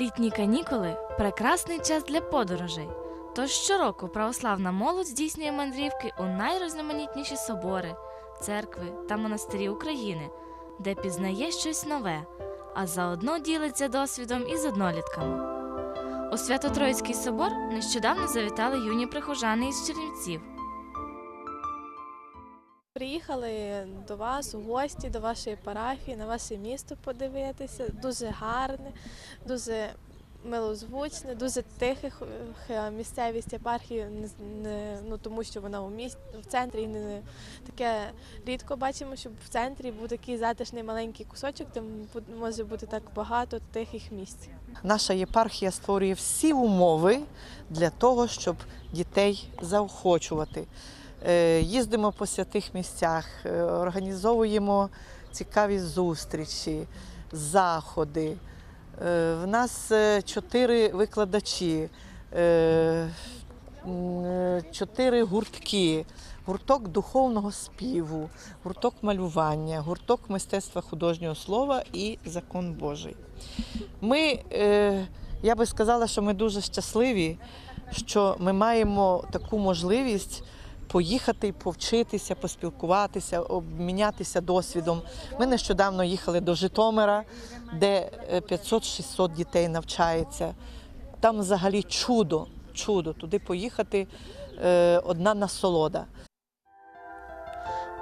Літні канікули прекрасний час для подорожей. Тож щороку православна молодь здійснює мандрівки у найрізноманітніші собори, церкви та монастирі України, де пізнає щось нове, а заодно ділиться досвідом із однолітками. У Свято-Троїцький собор нещодавно завітали юні прихожани із Чернівців. Приїхали до вас у гості, до вашої парафії, на ваше місто подивитися. Дуже гарне, дуже милозвучне, дуже тихе місцевість єпархії, ну, тому що вона у місті в центрі. і Не, таке рідко бачимо, щоб в центрі був такий затишний маленький кусочок, де може бути так багато тихих місць. Наша єпархія створює всі умови для того, щоб дітей заохочувати. Е, Їздимо по святих місцях, е, організовуємо цікаві зустрічі, заходи. Е, В нас чотири викладачі, чотири гуртки. Гурток духовного співу, гурток малювання, гурток мистецтва художнього слова і закон Божий. Ми, я би сказала, що ми дуже щасливі, що ми маємо таку можливість поїхати повчитися, поспілкуватися, обмінятися досвідом. Ми нещодавно їхали до Житомира, де е, 500-600 дітей навчається. Там взагалі чудо, чудо. Туди поїхати е, одна насолода.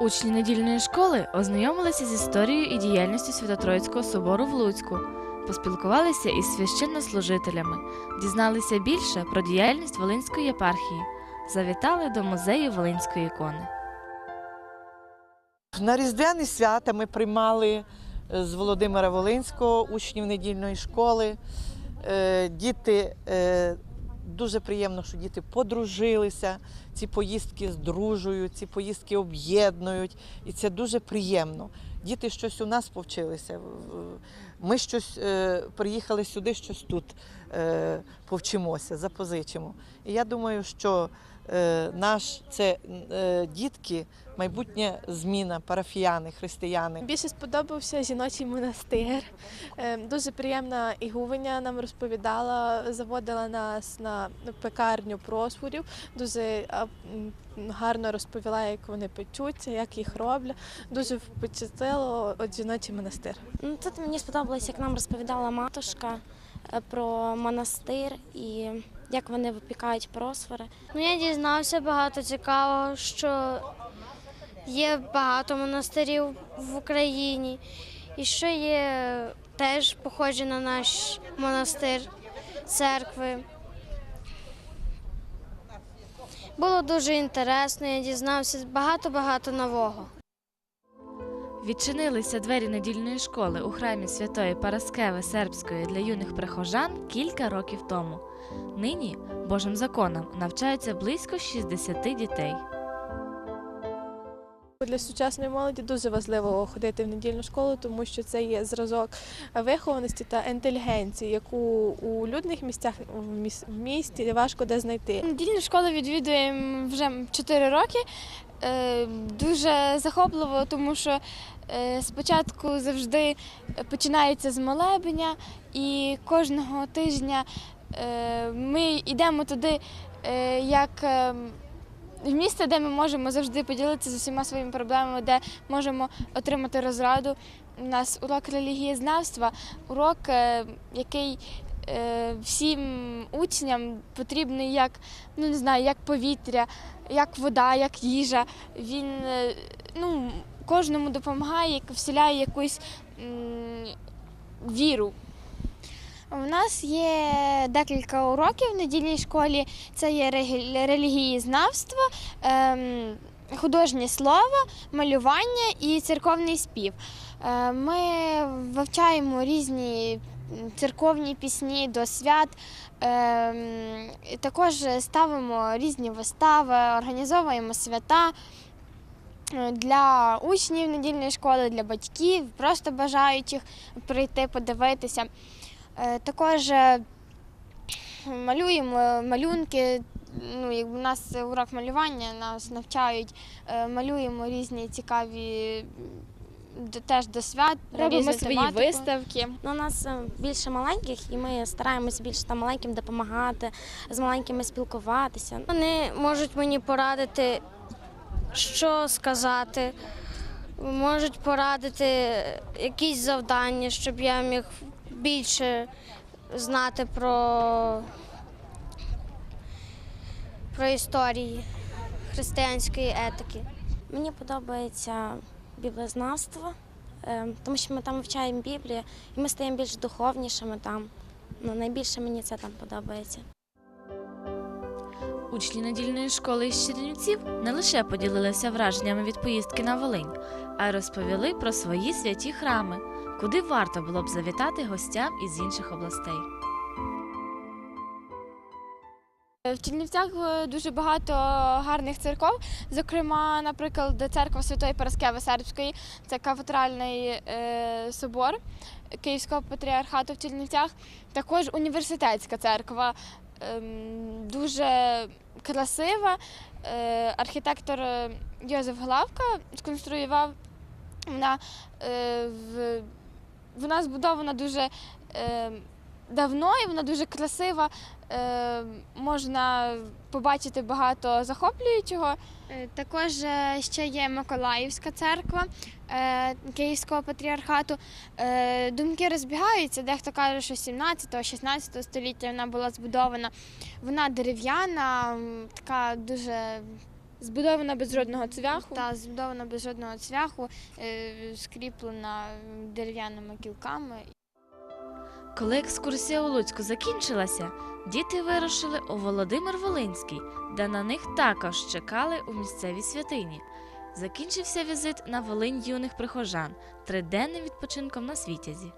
Учні недільної школи ознайомилися з історією і діяльністю Свято-Троїцького собору в Луцьку, поспілкувалися із священнослужителями, дізналися більше про діяльність Волинської єпархії, завітали до музею Волинської ікони. На Різдвяні свята ми приймали е, з Володимира Волинського учнів недільної школи. Е, Діти е, дуже приємно, що діти подружилися. Ці поїздки здружують, ці поїздки об'єднують, і це дуже приємно. Діти щось у нас повчилися. Ми щось е, приїхали сюди, щось тут е, повчимося, запозичимо. І я думаю, що наш це е, дітки, майбутня зміна, парафіяни, християни. Більше сподобався жіночий монастир. Е, Дуже приємна ігувеня нам розповідала, заводила нас на пекарню просфорів. Дуже гарно розповіла, як вони печуться, як їх роблять. Дуже впечатлило от жіночий монастир. Ну, Тут мені сподобалось, як нам розповідала матушка е, про монастир і як вони випікають просфори. Ну, я дізнався багато цікавого, що є багато монастирів в Україні, і що є теж похожі на наш монастир, церкви. Було дуже інтересно, я дізнався багато-багато нового. Відчинилися двері недільної школи у храмі Святої Параскеви Сербської для юних прихожан кілька років тому. Нині Божим законом навчаються близько 60 дітей. Для сучасної молоді дуже важливо ходити в недільну школу, тому що це є зразок вихованості та інтелігенції, яку у людних місцях в міс- місті важко де знайти. Недільну школу відвідуємо вже 4 роки. Е, Дуже захопливо, тому що е, спочатку завжди починається з молебення, і кожного тижня е, ми йдемо туди як е, в місце, де ми можемо завжди поділитися з усіма своїми проблемами, де можемо отримати розраду. У нас урок релігієзнавства, урок, е, який е, всім учням потрібний як, ну не знаю, як повітря, як вода, як їжа. Він е, ну, кожному допомагає, вселяє якусь м, віру. У нас є декілька уроків в недільній школі. Це є релігієзнавство, ем, художнє слово, малювання і церковний спів. Е, Ми вивчаємо різні церковні пісні до свят. Ем, Також ставимо різні вистави, організовуємо свята. е, Для учнів недільної школи, для батьків, просто бажаючих прийти подивитися. Е, Також е, малюємо малюнки. Ну, як у нас урок малювання, нас навчають, е, малюємо різні цікаві теж до свят, Робимо свої тематику. виставки. Ну, у нас більше маленьких, і ми стараємось більше там маленьким допомагати, з маленькими спілкуватися. Вони можуть мені порадити, що сказати, можуть порадити якісь завдання, щоб я міг більше знати про, про історії християнської етики. Мені подобається бібліознавство, е, тому що ми там вивчаємо Біблію, і ми стаємо більш духовнішими там. Ну, найбільше мені це там подобається. Учні недільної школи із Чернівців не лише поділилися враженнями від поїздки на Волинь, а й розповіли про свої святі храми, куди варто було б завітати гостям із інших областей. В Чернівцях е, дуже багато гарних церков. Зокрема, наприклад, церква Святої Параскеви Сербської, це кафедральний е, собор Київського патріархату в Чернівцях. Також університетська церква, ем, дуже красива. Е, архітектор Йозеф Главка сконструював. Вона, в, вона збудована дуже е, давно і вона дуже красива. Е, можна побачити багато захоплюючого. Е, Також е, ще є Миколаївська церква е, Київського патріархату. Е, Думки розбігаються. Дехто каже, що 17-16 століття вона була збудована. Вона дерев'яна, така дуже Збудована без жодного цвяху. та збудована без жодного цвяху, е, скріплена дерев'яними кілками. Коли екскурсія у Луцьку закінчилася, діти вирушили у Володимир Волинський, де на них також чекали у місцевій святині. Закінчився візит на Волинь юних прихожан триденним відпочинком на світязі.